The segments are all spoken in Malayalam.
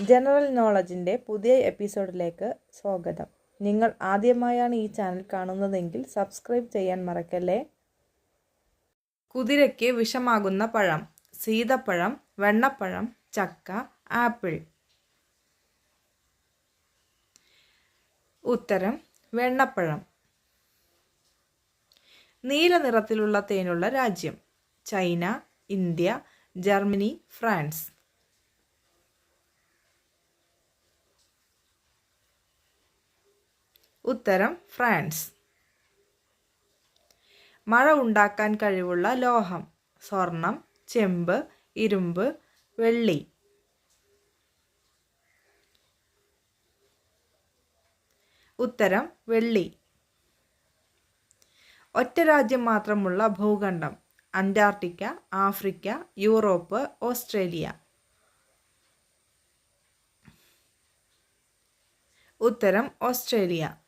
ജനറൽ നോളജിന്റെ പുതിയ എപ്പിസോഡിലേക്ക് സ്വാഗതം. നിങ്ങൾ ആദ്യമായാണ് ഈ ചാനൽ കാണുന്നതെങ്കിൽ സബ്സ്ക്രൈബ് ചെയ്യാൻ മറക്കല്ലേ? കുതിരയ്ക്ക് വിഷമാകുന്ന പഴം സീതപ്പഴം വെണ്ണപ്പഴം ചക്ക ആപ്പിൾ. ഉത്തരം വെണ്ണപ്പഴം. നീല നിറത്തിലുള്ള തേനുള്ള രാജ്യം ചൈന ഇന്ത്യ ജർമ്മനി ഫ്രാൻസ്. ഉത്തരം ഫ്രാൻസ്. മഴ ഉണ്ടാക്കാൻ കഴിവുള്ള ലോഹം സ്വർണം ചെമ്പ് ഇരുമ്പ് വെള്ളി. ഉത്തരം വെള്ളി. ഒറ്റ രാജ്യം മാത്രമുള്ള ഭൂഖണ്ഡം അന്റാർട്ടിക്ക ആഫ്രിക്ക യൂറോപ്പ് ഓസ്ട്രേലിയ. ഉത്തരം ഓസ്ട്രേലിയ.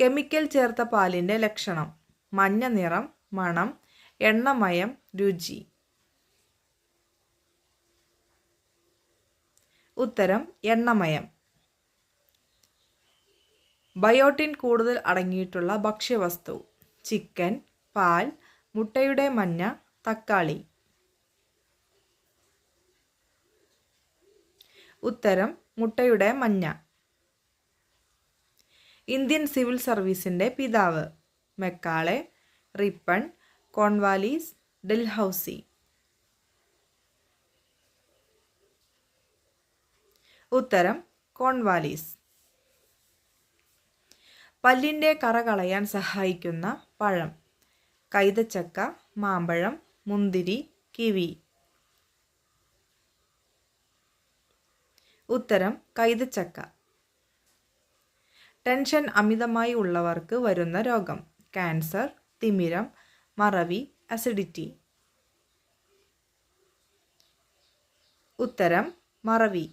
കെമിക്കൽ ചേർത്ത പാലിന്റെ ലക്ഷണം. മഞ്ഞ നിറം മണം എണ്ണമയം രുചി. ഉത്തരം എണ്ണമയം. ബയോട്ടിൻ കൂടുതൽ അടങ്ങിയിട്ടുള്ള ഭക്ഷ്യവസ്തു. ചിക്കൻ പാൽ മുട്ടയുടെ മഞ്ഞ തക്കാളി. ഉത്തരം മുട്ടയുടെ മഞ്ഞ. ഇന്ത്യൻ സിവിൽ സർവീസിന്റെ പിതാവ്. Macaulay Ripon Cornwallis Dalhousie. ഉത്തരം കോൺവാലീസ്. പല്ലിന്റെ കറ കളയാൻ സഹായിക്കുന്ന പഴം. കൈതച്ചക്ക മാമ്പഴം മുന്തിരി കിവി. ഉത്തരം കൈതച്ചക്ക. ടെൻഷൻ അമിതമായി ഉള്ളവർക്ക് വരുന്ന രോഗം. ക്യാൻസർ തിമിരം മറവി അസിഡിറ്റി. ഉത്തരം മറവി.